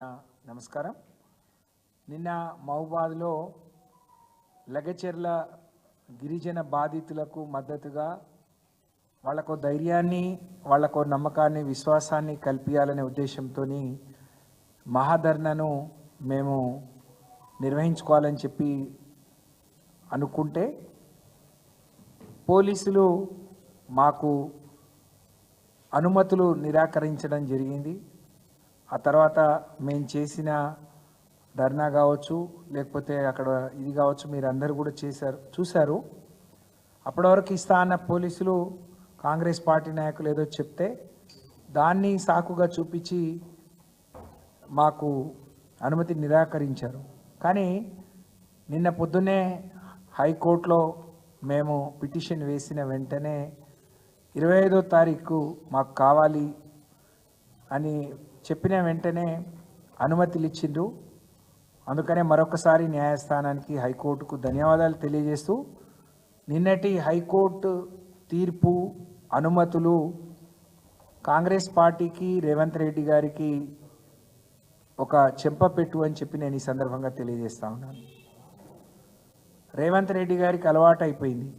నమస్కారం. నిన్న మహబాద్లో లగచెర్ల గిరిజన బాధితులకు మద్దతుగా వాళ్ళకు ధైర్యాన్ని వాళ్ళకు నమ్మకాన్ని విశ్వాసాన్ని కల్పించాలనే ఉద్దేశంతో మహాధర్నను మేము నిర్వహించుకోవాలని చెప్పి అనుకుంటే పోలీసులు మాకు అనుమతులు నిరాకరించడం జరిగింది. ఆ తర్వాత మేము చేసిన ధర్నా కావచ్చు లేకపోతే అక్కడ ఇది కావచ్చు మీరు అందరు కూడా చేశారు చూశారు. అప్పటివరకు ఇస్తా అన్న పోలీసులు కాంగ్రెస్ పార్టీ నాయకులు ఏదో చెప్తే దాన్ని సాకుగా చూపించి మాకు అనుమతి నిరాకరించారు. కానీ నిన్న పొద్దున్నే హైకోర్టులో మేము పిటిషన్ వేసిన వెంటనే ఇరవై ఐదో తారీఖు మాకు కావాలి అని చెప్పిన వెంటనే అనుమతులు ఇచ్చిండ్రు అందుకనే మరొకసారి న్యాయస్థానానికి హైకోర్టుకు ధన్యవాదాలు తెలియజేస్తూ నిన్నటి హైకోర్టు తీర్పు అనుమతులు కాంగ్రెస్ పార్టీకి రేవంత్ రెడ్డి గారికి ఒక చెంపపెట్టు అని చెప్పి నేను ఈ సందర్భంగా తెలియజేస్తా ఉన్నాను. రేవంత్ రెడ్డి గారికి అలవాటు అయిపోయింది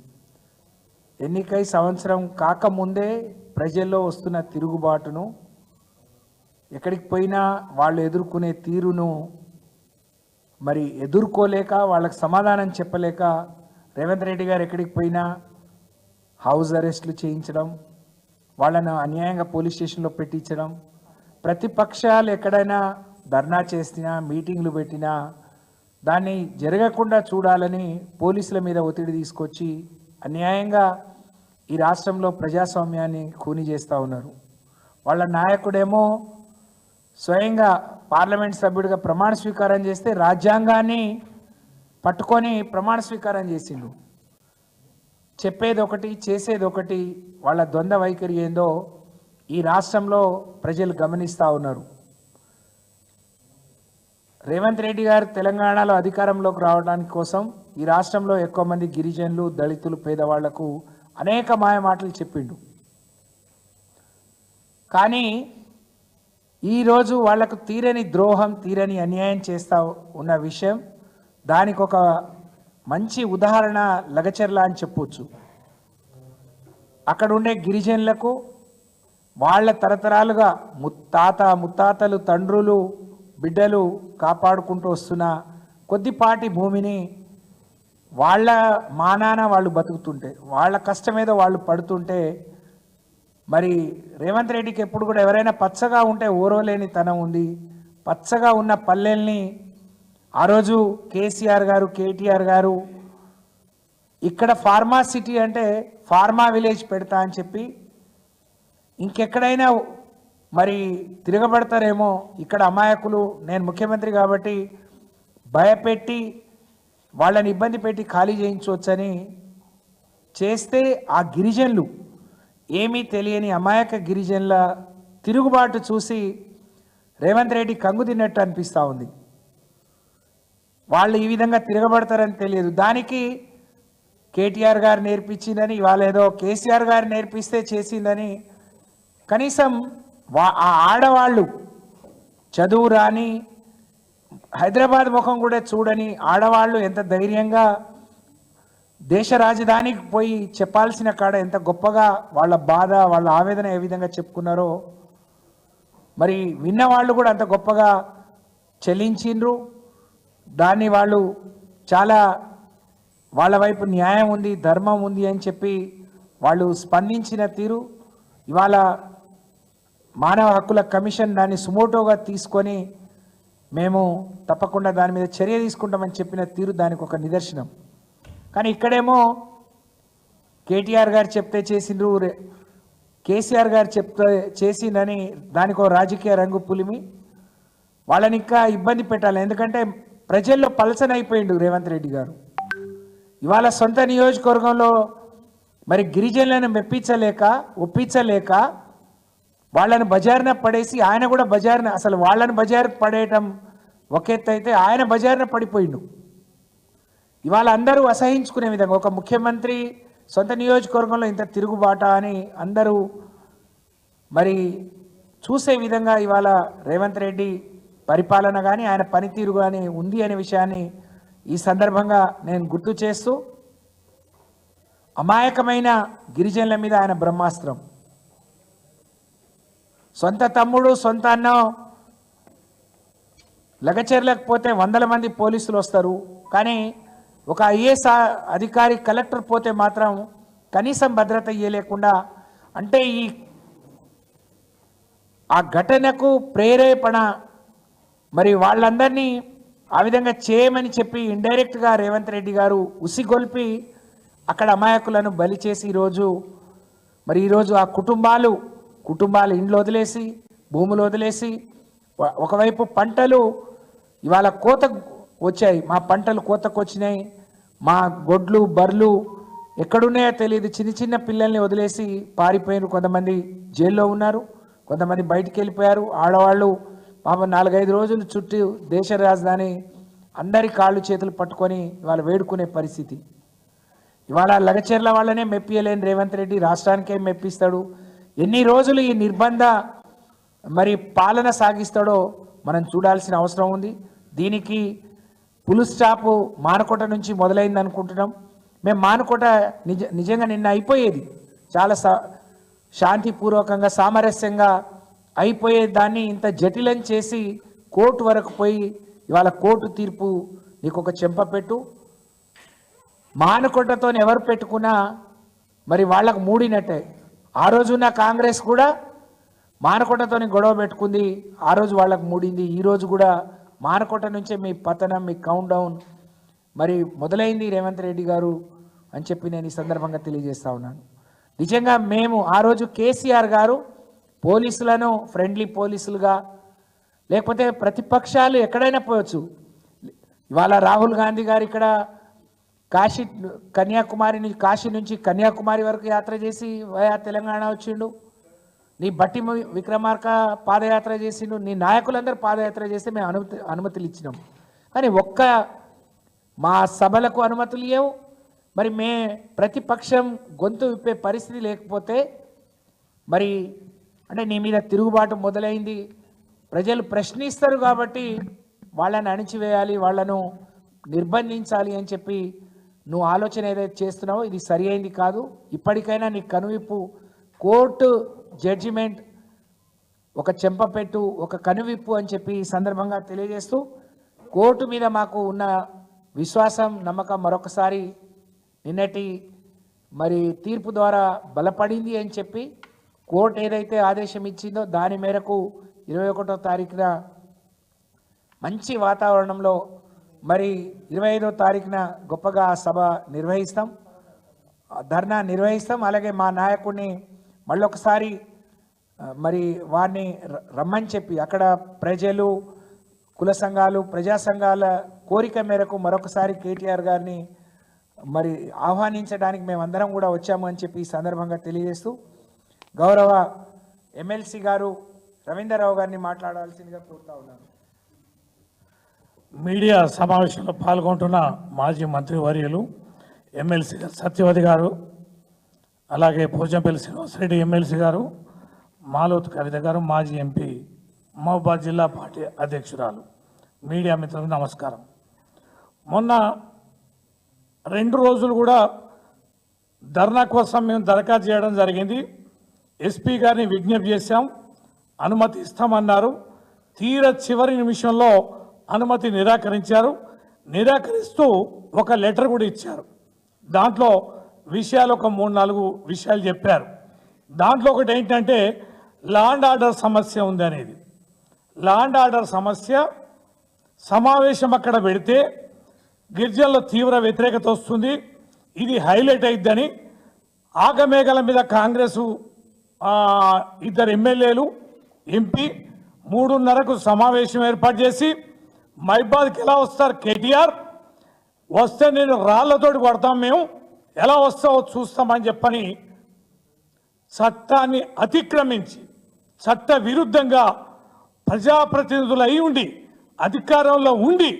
ఎన్నికై సంవత్సరం కాకముందే ప్రజల్లో వస్తున్న తిరుగుబాటును ఎక్కడికి పోయినా వాళ్ళు ఎదుర్కొనే తీరును మరి ఎదుర్కోలేక వాళ్ళకి సమాధానం చెప్పలేక రేవంత్ రెడ్డి గారు ఎక్కడికి పోయినా హౌస్ అరెస్ట్లు చేయించడం వాళ్ళను అన్యాయంగా పోలీస్ స్టేషన్లో పెట్టించడం ప్రతిపక్షాలు ఎక్కడైనా ధర్నా చేసినా మీటింగ్లు పెట్టినా దాన్ని జరగకుండా చూడాలని పోలీసుల మీద ఒత్తిడి తీసుకొచ్చి అన్యాయంగా ఈ రాష్ట్రంలో ప్రజాస్వామ్యాన్ని ఖూని చేస్తూ ఉన్నారు. వాళ్ళ నాయకుడేమో స్వయంగా పార్లమెంట్ సభ్యుడిగా ప్రమాణ స్వీకారం చేస్తే రాజ్యాంగాన్ని పట్టుకొని ప్రమాణ స్వీకారం చేసిండు. చెప్పేది ఒకటి చేసేది ఒకటి వాళ్ళ ద్వంద్వ వైఖరి ఏందో ఈ రాష్ట్రంలో ప్రజలు గమనిస్తూ ఉన్నారు. రేవంత్ రెడ్డి గారు తెలంగాణలో అధికారంలోకి రావడానికి కోసం ఈ రాష్ట్రంలో ఎక్కువ మంది గిరిజనులు దళితులు పేదవాళ్ళకు అనేక మాయ మాటలు చెప్పిండు. కానీ ఈరోజు వాళ్ళకు తీరని ద్రోహం తీరని అన్యాయం చేస్తా ఉన్న విషయం దానికి ఒక మంచి ఉదాహరణ లగచర్ల అని చెప్పొచ్చు. అక్కడ ఉండే గిరిజనులకు వాళ్ళ తరతరాలుగా ముత్తాత ముత్తాతలు తండ్రులు బిడ్డలు కాపాడుకుంటూ వస్తున్న కొద్దిపాటి భూమిని వాళ్ళ మానాన వాళ్ళు బతుకుతుంటే వాళ్ళ కష్టం మీద వాళ్ళు పడుతుంటే మరి రేవంత్ రెడ్డికి ఎప్పుడు కూడా ఎవరైనా పచ్చగా ఉంటే ఓరోలేని తనం ఉంది పచ్చగా ఉన్న పల్లెల్ని ఆ రోజు కేసీఆర్ గారు కేటీఆర్ గారు ఇక్కడ ఫార్మా సిటీ అంటే ఫార్మా విలేజ్ పెడతా అని చెప్పి ఇంకెక్కడైనా మరి తిరగబడతారేమో ఇక్కడ అమాయకులు నేను ముఖ్యమంత్రి కాబట్టి భయపెట్టి వాళ్ళని ఇబ్బంది పెట్టి ఖాళీ చేయించవచ్చని చేస్తే ఆ గిరిజనులు ఏమీ తెలియని అమాయక గిరిజనుల తిరుగుబాటు చూసి రేవంత్ రెడ్డి కంగు తిన్నట్టు అనిపిస్తూ ఉంది. వాళ్ళు ఈ విధంగా తిరగబడతారని తెలియదు. దానికి కేటీఆర్ గారు నేర్పించిందని ఇవాళ ఏదో కేసీఆర్ గారు నేర్పిస్తే చేసిందని కనీసం వా ఆ ఆడవాళ్ళు చదువు రాని హైదరాబాద్ ముఖం కూడా చూడని ఆడవాళ్ళు ఎంత ధైర్యంగా దేశ రాజధానికి పోయి చెప్పాల్సిన కాడ ఎంత గొప్పగా వాళ్ళ బాధ వాళ్ళ ఆవేదన ఏ విధంగా చెప్పుకున్నారో మరి విన్న వాళ్ళు కూడా అంత గొప్పగా చెల్లించిండ్రు. దాన్ని వాళ్ళు చాలా వాళ్ళ వైపు న్యాయం ఉంది ధర్మం ఉంది అని చెప్పి వాళ్ళు స్పందించిన తీరు. ఇవాళ మానవ హక్కుల కమిషన్ దాన్ని సుమోటోగా తీసుకొని మేము తప్పకుండా దాని మీద చర్య తీసుకుంటామని చెప్పిన తీరు దానికి ఒక నిదర్శనం. కానీ ఇక్కడేమో కేటీఆర్ గారు చెప్తే చేసిండ్రు రే- కేసీఆర్ గారు చెప్తే చేసిందని దానికో రాజకీయ రంగు పులిమి. వాళ్ళని ఇంకా ఇబ్బంది పెట్టాలి. ఎందుకంటే ప్రజల్లో పలసన అయిపోయిండు రేవంత్ రెడ్డి గారు. ఇవాళ సొంత నియోజకవర్గంలో మరి గిరిజనులను మెప్పించలేక ఒప్పించలేక వాళ్ళని బజారున పడేసి ఆయన కూడా బజారున అసలు వాళ్ళని బజారు పడేయటం ఒక ఎత్తు అయితే ఆయన బజారున పడిపోయిండు. ఇవాళ అందరూ అసహించుకునే విధంగా ఒక ముఖ్యమంత్రి సొంత నియోజకవర్గంలో ఇంత తిరుగుబాట అని అందరూ మరి చూసే విధంగా ఇవాళ రేవంత్ రెడ్డి పరిపాలన కానీ ఆయన పనితీరు కానీ ఉంది అనే విషయాన్ని ఈ సందర్భంగా నేను గుర్తు చేస్తూ అమాయకమైన గిరిజనుల మీద ఆయన బ్రహ్మాస్త్రం. సొంత తమ్ముడు సొంత అన్నం లగచర్లేకపోతే వందల మంది పోలీసులు వస్తారు. కానీ ఒక ఐఏఎస్ అధికారి కలెక్టర్ పోతే మాత్రం కనీసం భద్రత ఇయ్యలేకుండా అంటే ఈ ఆ ఘటనకు ప్రేరేపణ మరి వాళ్ళందరినీ ఆ విధంగా చేయమని చెప్పి ఇండైరెక్ట్గా రేవంత్ రెడ్డి గారు ఉసిగొల్పి అక్కడ అమాయకులను బలి చేసి ఈరోజు మరి ఈరోజు ఆ కుటుంబాలు కుటుంబాలు ఇండ్లు వదిలేసి భూములు వదిలేసి ఒకవైపు పంటలు ఇవాళ కోత వచ్చాయి. మా పంటలు కోతకు వచ్చినాయి. మా గొడ్లు బర్లు ఎక్కడున్నాయో తెలియదు. చిన్న చిన్న పిల్లల్ని వదిలేసి పారిపోయిన కొంతమంది జైల్లో ఉన్నారు. కొంతమంది బయటికి వెళ్ళిపోయారు. ఆడవాళ్ళు పాపం నాలుగైదు రోజులు చుట్టూ దేశ రాజధాని అందరి కాళ్ళు చేతులు పట్టుకొని ఇవాళ వేడుకునే పరిస్థితి. ఇవాళ లగచెర్ల వాళ్ళనే మెప్పియలేని రేవంత్ రెడ్డి రాష్ట్రానికే మెప్పిస్తాడు. ఎన్ని రోజులు ఈ నిర్బంధ మరి పాలన సాగిస్తాడో మనం చూడాల్సిన అవసరం ఉంది. దీనికి పులు స్టాప్ మానకోట నుంచి మొదలైంది అనుకుంటున్నాం. మేము మానకోట నిజ నిజంగా నిన్న అయిపోయేది. చాలా సా శాంతిపూర్వకంగా సామరస్యంగా అయిపోయే దాన్ని ఇంత జటిలం చేసి కోర్టు వరకు పోయి ఇవాళ కోర్టు తీర్పు నీకు ఒక చెంపపెట్టు మానకొట్టతో ఎవరు పెట్టుకున్నా మరి వాళ్ళకు మూడినట్టే. ఆ రోజున్న కాంగ్రెస్ కూడా మానకొండతోని గొడవ పెట్టుకుంది ఆ రోజు వాళ్ళకు మూడింది ఈ రోజు కూడా మారకోట నుంచే మీ పతనం మీ కౌంట్ డౌన్ మరి మొదలైంది రేవంత్ రెడ్డి గారు అని చెప్పి నేను ఈ సందర్భంగా తెలియజేస్తా ఉన్నాను. నిజంగా మేము ఆ రోజు కేసీఆర్ గారు పోలీసులను ఫ్రెండ్లీ పోలీసులుగా లేకపోతే ప్రతిపక్షాలు ఎక్కడైనా పోవచ్చు. ఇవాళ రాహుల్ గాంధీ గారు ఇక్కడ కాశీ కన్యాకుమారి నుంచి కాశీ నుంచి కన్యాకుమారి వరకు యాత్ర చేసి వయా తెలంగాణ వచ్చిండు. నీ బట్టి విక్రమార్క పాదయాత్ర చేసిండు నీ నాయకులందరూ పాదయాత్ర చేస్తే మేము అనుమతి అనుమతులు ఇచ్చినాం. కానీ ఒక్క మా సభలకు అనుమతులు లేవు. మరి మే ప్రతిపక్షం గొంతు విప్పే పరిస్థితి లేకపోతే మరి అంటే నీ మీద తిరుగుబాటు మొదలైంది. ప్రజలు ప్రశ్నిస్తారు కాబట్టి వాళ్ళని అణిచివేయాలి వాళ్ళను నిర్బంధించాలి అని చెప్పి నువ్వు ఆలోచన ఏదైతే చేస్తున్నావో ఇది సరి అయింది కాదు. ఇప్పటికైనా నీ కనువిప్పు కోర్టు జడ్జిమెంట్ ఒక చెంపపెట్టు ఒక కనువిప్పు అని చెప్పి ఈ సందర్భంగా తెలియజేస్తూ కోర్టు మీద మాకు ఉన్న విశ్వాసం నమ్మకం మరొకసారి నిన్నటి మరి తీర్పు ద్వారా బలపడింది అని చెప్పి కోర్టు ఏదైతే ఆదేశం ఇచ్చిందో దాని మేరకు ఇరవై ఒకటో తారీఖున మంచి వాతావరణంలో మరి ఇరవై ఐదో తారీఖున గొప్పగా సభ నిర్వహిస్తాం ధర్నా నిర్వహిస్తాం. అలాగే మా నాయకుడిని మళ్ళీ ఒకసారి మరి వారిని ర- రమ్మని చెప్పి అక్కడ ప్రజలు కుల సంఘాలు ప్రజా సంఘాల కోరిక మేరకు మరొకసారి కేటీఆర్ గారిని మరి ఆహ్వానించడానికి మేమందరం కూడా వచ్చాము అని చెప్పి ఈ సందర్భంగా తెలియజేస్తూ గౌరవ ఎమ్మెల్సీ గారు రవీంద్రరావు గారిని మాట్లాడాల్సిందిగా కోరుతా ఉన్నాను. మీడియా సమావేశంలో పాల్గొంటున్న మాజీ మంత్రివర్యులు ఎమ్మెల్సీ సత్యవతి గారు అలాగే పోచంపల్లి శ్రీనివాసరెడ్డి ఎమ్మెల్సీ గారు మాలోత్ కవిత గారు మాజీ ఎంపీ మహబాద్ జిల్లా పార్టీ అధ్యక్షురాలు మీడియా మిత్రులకు నమస్కారం. మొన్న రెండు రోజులు కూడా ధర్నా కోసం మేము దరఖాస్తు చేయడం జరిగింది. ఎస్పీ గారిని విజ్ఞప్తి చేశాం అనుమతి ఇస్తామన్నారు. తీర చివరి నిమిషంలో అనుమతి నిరాకరించారు. నిరాకరిస్తూ ఒక లెటర్ కూడా ఇచ్చారు. దాంట్లో విషయాలు ఒక మూడు నాలుగు విషయాలు చెప్పారు. దాంట్లో ఒకటి ఏంటంటే లాండ్ ఆర్డర్ సమస్య ఉంది అనేది. లాండ్ ఆర్డర్ సమస్య సమావేశం అక్కడ పెడితే గిరిజనుల తీవ్ర వ్యతిరేకత వస్తుంది. ఇది హైలైట్ అయిద్దని ఆగమేఘల మీద కాంగ్రెస్ ఇద్దరు ఎమ్మెల్యేలు ఎంపీ మూడున్నరకు సమావేశం ఏర్పాటు చేసి మైబాద్కి ఎలా వస్తారు కేటీఆర్? వస్తే నేను రాళ్ళతోటి కొడతాం మేము. ఎలా వస్తావో చూస్తామని చెప్పని చట్టాన్ని అతిక్రమించి చట్ట విరుద్ధంగా ప్రజాప్రతినిధులు అయి ఉండి అధికారంలో ఉండి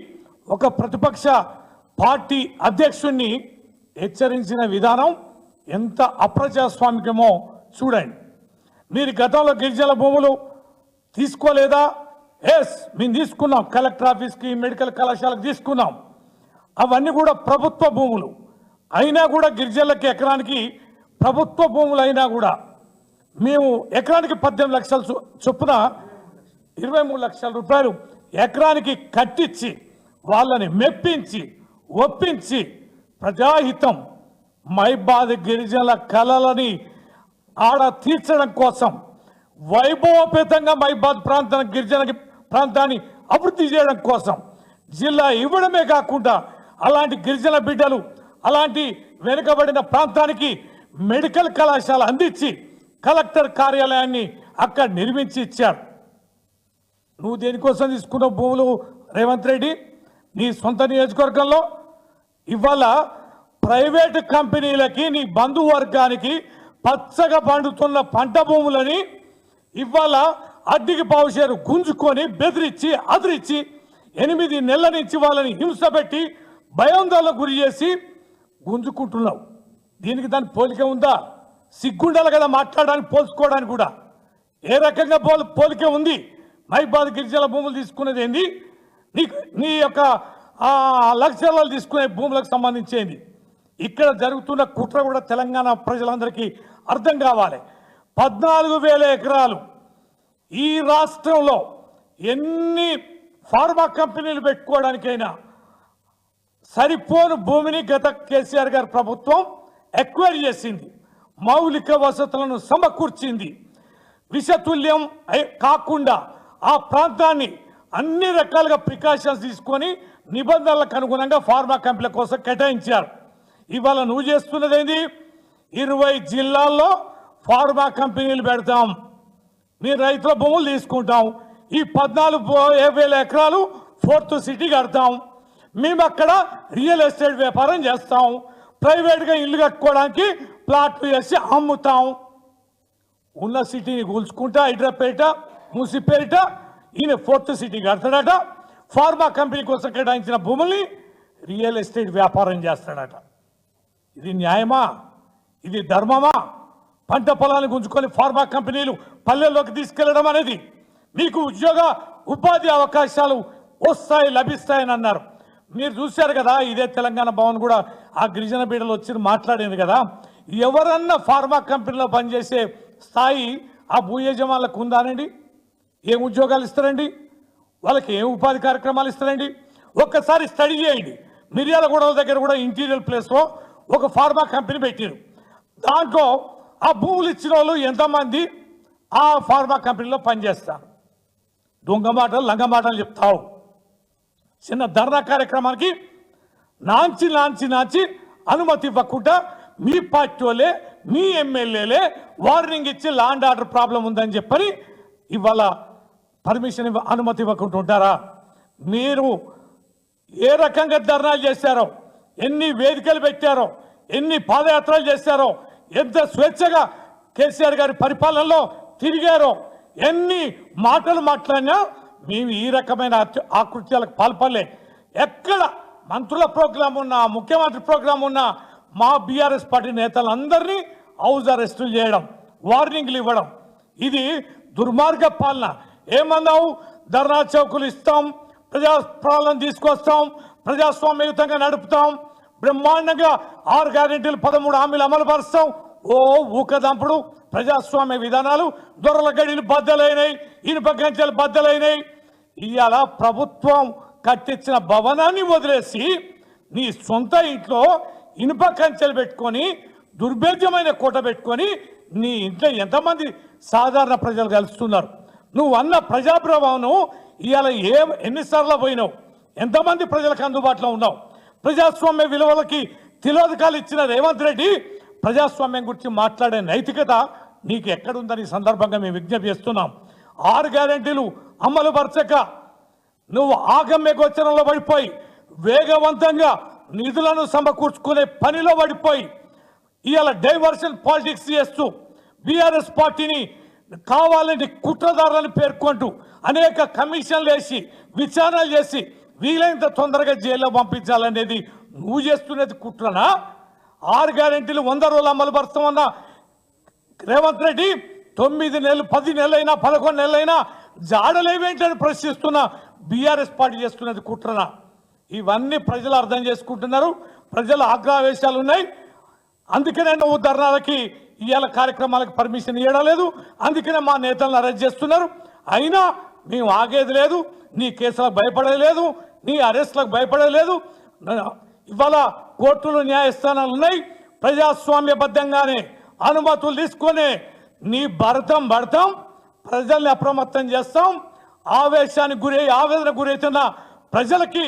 ఒక ప్రతిపక్ష పార్టీ అధ్యక్షుణ్ణి హెచ్చరించిన విధానం ఎంత అప్రజాస్వామికమో చూడండి. మీరు గతంలో గిరిజన భూములు తీసుకోలేదా? ఎస్ మేము తీసుకున్నాం. కలెక్టర్ ఆఫీస్కి మెడికల్ కళాశాలకు తీసుకున్నాం. అవన్నీ కూడా ప్రభుత్వ భూములు. అయినా కూడా గిరిజనులకి ఎకరానికి ప్రభుత్వ భూములు అయినా కూడా మేము ఎకరానికి పద్దెనిమిది లక్షల చొప్పున ఇరవై మూడు లక్షల రూపాయలు ఎకరానికి కట్టించి వాళ్ళని మెప్పించి ఒప్పించి ప్రజాహితం మైబాద్ గిరిజనుల కళలని ఆడ తీర్చడం కోసం వైభవపేతంగా మైబాద్ ప్రాంతం గిరిజన ప్రాంతాన్ని అభివృద్ధి చేయడం కోసం జిల్లా ఇవ్వడమే కాకుండా అలాంటి గిరిజన బిడ్డలు అలాంటి వెనుకబడిన ప్రాంతానికి మెడికల్ కళాశాల అందించి కలెక్టర్ కార్యాలయాన్ని అక్కడ నిర్మించి ఇచ్చారు. నువ్వు దేనికోసం తీసుకున్న భూములు రేవంత్ రెడ్డి? నీ సొంత నియోజకవర్గంలో? ఇవాళ ప్రైవేటు కంపెనీలకి నీ బంధువర్గానికి పచ్చగా పండుతున్న పంట భూములని ఇవాళ అడ్డికి పావుషేరు గుంజుకొని బెదిరించి అదిరించి ఎనిమిది నెలల నుంచి వాళ్ళని హింస పెట్టి భయాందోళన గురి చేసి గుంజుకుంటున్నావు. దీనికి దాని పోలిక ఉందా? సిగ్గుండాలి కదా మాట్లాడడానికి పోల్చుకోవడానికి కూడా. ఏ రకంగా పోల్ పోలిక ఉంది? మైబాద్ గిరిజల భూములు తీసుకునేది ఏంది? నీ నీ యొక్క లక్షలాలు తీసుకునే భూములకు సంబంధించేది ఇక్కడ జరుగుతున్న కుట్ర కూడా తెలంగాణ ప్రజలందరికీ అర్థం కావాలి. పద్నాలుగు వేల ఎకరాలు ఈ రాష్ట్రంలో ఎన్ని ఫార్మా కంపెనీలు పెట్టుకోవడానికైనా సరిపోను భూమిని గత కేసీఆర్ గారి ప్రభుత్వం ఎక్వైర్ చేసింది. మౌలిక వసతులను సమకూర్చింది. విషతుల్యం కాకుండా ఆ ప్రాంతాన్ని అన్ని రకాలుగా ప్రికాషన్స్ తీసుకొని నిబంధనలకు అనుగుణంగా ఫార్మా కంపెనీల కోసం కేటాయించారు. ఇవాళ నువ్వు చేస్తున్నది ఏంది? ఇరవై జిల్లాల్లో ఫార్మా కంపెనీలు పెడతాం. మీ రైతుల భూములు తీసుకుంటాం. ఈ పద్నాలుగు వేల ఎకరాలు ఫోర్త్ సిటీ కడతాం. మేము అక్కడ రియల్ ఎస్టేట్ వ్యాపారం చేస్తాం. ప్రైవేట్గా ఇల్లు కట్టుకోవడానికి ప్లాట్లు వేసి అమ్ముతాం. ఉన్న సిటీని కూల్చుకుంటా హైదరాపేట మూసిపేట ఈయన ఫోర్త్ సిటీ కడతాడట. ఫార్మా కంపెనీ కోసం కేటాయించిన భూముల్ని రియల్ ఎస్టేట్ వ్యాపారం చేస్తాడట. ఇది న్యాయమా? ఇది ధర్మమా? పంట పొలాన్ని గుంజుకొని ఫార్మా కంపెనీలు పల్లెల్లోకి తీసుకెళ్ళడం అనేది మీకు ఉద్యోగ ఉపాధి అవకాశాలు వస్తాయి లభిస్తాయని అన్నారు. మీరు చూశారు కదా ఇదే తెలంగాణ భవన్ కూడా ఆ గిరిజన బీడలు వచ్చి మాట్లాడింది కదా. ఎవరన్నా ఫార్మా కంపెనీలో పనిచేసే స్థాయి ఆ భూ యజమానులకు ఉందానండి ఏం ఉద్యోగాలు ఇస్తారండి? వాళ్ళకి ఏం ఉపాధి కార్యక్రమాలు ఇస్తారండి? ఒక్కసారి స్టడీ చేయండి. మిర్యాలగూడ దగ్గర కూడా ఇంటీరియర్ ప్లేస్లో ఒక ఫార్మా కంపెనీ పెట్టారు. దాంట్లో ఆ భూములు ఇచ్చిన వాళ్ళు ఎంతమంది ఆ ఫార్మా కంపెనీలో పనిచేస్తారు? దొంగ మాటలు లంగ మాటలు చెప్తావు. చిన్న ధర్నా కార్యక్రమానికి నాంచి నాంచి నాంచి అనుమతి ఇవ్వకుండా మీ పార్టీ వాళ్ళే మీ ఎమ్మెల్యేలే వార్నింగ్ ఇచ్చి లాండ్ ఆర్డర్ ప్రాబ్లం ఉందని చెప్పని ఇవాళ పర్మిషన్ ఇవ్వ అనుమతి ఇవ్వకుండా ఉంటారా? మీరు ఏ రకంగా ధర్నాలు చేశారో ఎన్ని వేదికలు పెట్టారో ఎన్ని పాదయాత్రలు చేశారో ఎంత స్వేచ్ఛగా కేసీఆర్ గారి పరిపాలనలో తిరిగారో ఎన్ని మాటలు మాట్లాడినా మేము ఈ రకమైన ఆకృత్యాలకు పాల్పడలే. ఎక్కడ మంత్రుల ప్రోగ్రాం ఉన్నా ముఖ్యమంత్రి ప్రోగ్రాం ఉన్నా మా బీఆర్ఎస్ పార్టీ నేతలందరినీ హౌస్ అరెస్టులు చేయడం వార్నింగ్లు ఇవ్వడం ఇది దుర్మార్గ పాలన. ఏమన్నావు? ధర్నా చౌకులు ఇస్తాం ప్రజాపాలన తీసుకొస్తాం ప్రజాస్వామ్యయుతంగా నడుపుతాం బ్రహ్మాండంగా ఆరు గ్యారెంటీలు పదమూడు హామీలు అమలు పరుస్తాం ఓ ఊకదంపుడు ప్రజాస్వామ్య విధానాలు దొరల గడిలు బద్దలైనాయి ఇనుప గంచెలు బద్దలైనాయి. ఇవాళ ప్రభుత్వం కట్టించిన భవనాన్ని వదిలేసి నీ సొంత ఇంట్లో ఇనుప కంచెలు పెట్టుకొని దుర్భేద్యమైన కోట పెట్టుకొని నీ ఇంట్లో ఎంతమంది సాధారణ ప్రజలు కలుస్తున్నారు? నువ్వు అన్న ప్రజాప్రభావం ఇవాళ ఏ ఎన్నిసార్లు పోయినావు? ఎంతమంది ప్రజలకు అందుబాటులో ఉన్నావు? ప్రజాస్వామ్య విలువలకి తిలోదకాలు ఇచ్చిన రేవంత్ రెడ్డి ప్రజాస్వామ్యం గురించి మాట్లాడే నైతికత నీకు ఎక్కడుందని సందర్భంగా మేము విజ్ఞప్తి చేస్తున్నాం. ఆరు గ్యారెంటీలు అమలు పరచక నువ్వు ఆగమ్య గోచరంలో పడిపోయి వేగవంతంగా నిధులను సమకూర్చుకునే పనిలో పడిపోయి ఇవాళ డైవర్షన్ పాలిటిక్స్ చేస్తూ బీఆర్ఎస్ పార్టీని కావాలని కుట్రదారులను పేర్కొంటూ అనేక కమిషన్లు వేసి విచారణలు చేసి వీలైనంత తొందరగా జైల్లో పంపించాలనేది నువ్వు చేస్తున్నది కుట్రనా? ఆరు గ్యారెంటీలు వంద రోజులు అమలు పరుస్తామన్నా రేవంత్ రెడ్డి తొమ్మిది నెలలు పది నెలలైనా పదకొండు నెలలైనా జాడలేవేంటని ప్రశ్నిస్తున్న బీఆర్ఎస్ పార్టీ చేస్తున్నది కుట్రన? ఇవన్నీ ప్రజలు అర్థం చేసుకుంటున్నారు. ప్రజల ఆగ్రహవేశాలు ఉన్నాయి. అందుకనే నువ్వు ధర్నాలకి ఇవాళ కార్యక్రమాలకు పర్మిషన్ ఇవ్వడం లేదు. అందుకనే మా నేతలను అరెస్ట్ చేస్తున్నారు. అయినా మేము ఆగేది లేదు. నీ కేసులకు భయపడలేదు. నీ అరెస్ట్లకు భయపడలేదు. ఇవాళ కోర్టులు న్యాయస్థానాలు ఉన్నాయి. ప్రజాస్వామ్యబద్ధంగానే అనుమతులు తీసుకొని నీ భరతం భరతం ప్రజల్ని అప్రమత్తం చేస్తాం. ఆవేశానికి గురై ఆవేదన గురవుతున్న ప్రజలకి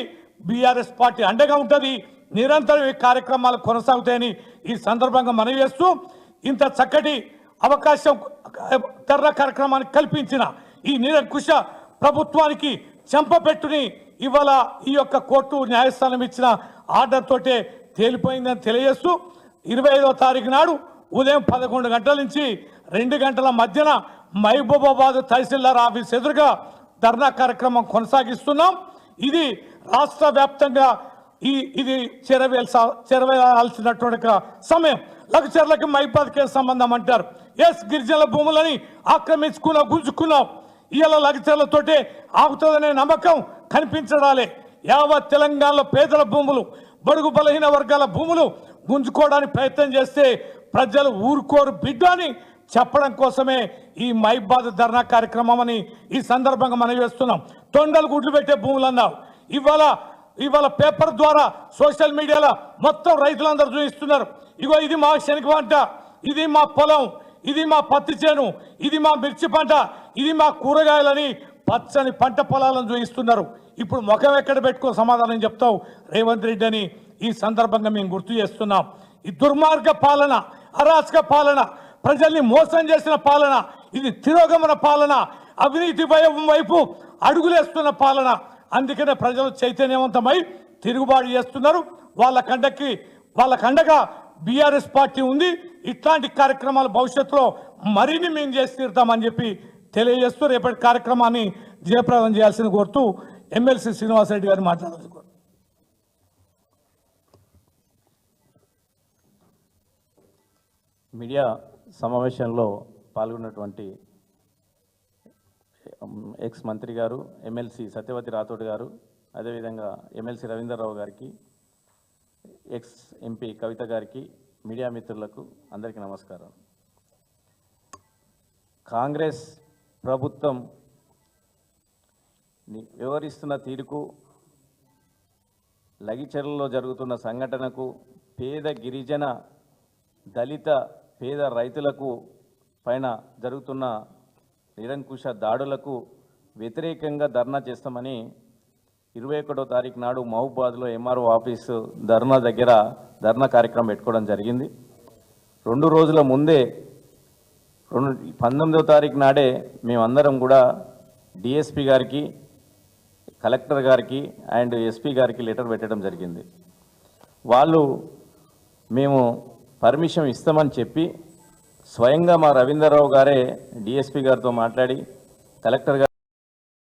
బీఆర్ఎస్ పార్టీ అండగా ఉంటుంది. నిరంతరం ఈ కార్యక్రమాలు కొనసాగుతాయని ఈ సందర్భంగా మనవి చేస్తూ ఇంత చక్కటి అవకాశం తెర్ర కార్యక్రమానికి కల్పించిన ఈ నిరంకుశ ప్రభుత్వానికి చెంపపెట్టుని ఇవాళ ఈ యొక్క కోర్టు న్యాయస్థానం ఇచ్చిన ఆర్డర్ తోటే తేలిపోయిందని తెలియజేస్తూ ఇరవై ఐదో తారీఖు నాడు ఉదయం పదకొండు గంటల నుంచి రెండు గంటల మధ్యన మహబూబాబాద్ తహసీల్దార్ ఆఫీస్ ఎదురుగా ధర్నా కార్యక్రమం కొనసాగిస్తున్నాం. ఇది రాష్ట్ర వ్యాప్తంగా ఈ ఇది చేరవేల్స చేరవేయాల్సినటువంటి సమయం. లఘుచర్లకి మైపాద్కే సంబంధం అంటారు. ఎస్ గిరిజనుల భూములని ఆక్రమించుకున్నాం గుంజుకున్నాం. ఇవాళ లఘుచర్లతోటే ఆగుతుందనే నమ్మకం కనిపించడాలే. యావత్ తెలంగాణలో పేదల భూములు బడుగు బలహీన వర్గాల భూములు గుంజుకోవడానికి ప్రయత్నం చేస్తే ప్రజలు ఊరుకోరు బిడ్డ అని చెప్పడం కోసమే ఈ మైబాద్ ధర్నా కార్యక్రమం అని ఈ సందర్భంగా మనం వేస్తున్నాం తొండలు గుడ్లు పెట్టే భూములు అన్నావు ఇవాళ ఇవాళ పేపర్ ద్వారా సోషల్ మీడియాలో మొత్తం రైతులందరూ చూపిస్తున్నారు. ఇగో ఇది మా శనగ పంట ఇది మా పొలం ఇది మా పత్తి చేను ఇది మా మిర్చి పంట ఇది మా కూరగాయలని పచ్చని పంట పొలాలను చూపిస్తున్నారు ఇప్పుడు ముఖం ఎక్కడ పెట్టుకో సమాధానం చెప్తావు? రేవంత్ రెడ్డి అని ఈ సందర్భంగా మేము గుర్తు చేస్తున్నాం. ఈ దుర్మార్గ పాలన అరాచక పాలన ప్రజల్ని మోసం చేసిన పాలన ఇది తిరోగమన పాలన అవినీతి భయం వైపు అడుగులేస్తున్న పాలన. అందుకనే ప్రజలు చైతన్యవంతమై తిరుగుబాటు చేస్తున్నారు. వాళ్ళ కండకి వాళ్ళ కండగా బీఆర్ఎస్ పార్టీ ఉంది. ఇట్లాంటి కార్యక్రమాలు భవిష్యత్తులో మరిన్ని మేము చేసి తీరుతామని చెప్పి తెలియజేస్తూ రేపటి కార్యక్రమాన్ని జయప్రదం చేయాల్సిన కోరుతూ ఎమ్మెల్సీ శ్రీనివాసరెడ్డి గారు మాట్లాడారు మీడియా సమావేశంలో పాల్గొన్నటువంటి ఎక్స్ మంత్రి గారు ఎమ్మెల్సీ సత్యవతి రాథోడ్ గారు అదేవిధంగా ఎమ్మెల్సీ రవీందర్రావు గారికి ఎక్స్ ఎంపీ కవిత గారికి మీడియా మిత్రులకు అందరికీ నమస్కారం కాంగ్రెస్ ప్రభుత్వం ని- వ్యవహరిస్తున్న తీరుకు లగిచెర్లలో జరుగుతున్న సంఘటనకు పేద గిరిజన దళిత పేద రైతులకు పైన జరుగుతున్న నిరంకుశ దాడులకు వ్యతిరేకంగా ధర్నా చేస్తామని ఇరవై ఒకటో తారీఖు నాడు మహబూబాద్లో ఎంఆర్ఓ ఆఫీసు ధర్నా దగ్గర ధర్నా కార్యక్రమం పెట్టుకోవడం జరిగింది. రెండు రోజుల ముందే రెండు పంతొమ్మిదో తారీఖు నాడే మేమందరం కూడా డిఎస్పి గారికి కలెక్టర్ గారికి అండ్ ఎస్పీ గారికి లెటర్ పెట్టడం జరిగింది. వాళ్ళు మేము పర్మిషన్ ఇస్తామని చెప్పి స్వయంగా మా రవీందర్రావు గారే డిఎస్పి గారితో మాట్లాడి కలెక్టర్ గారు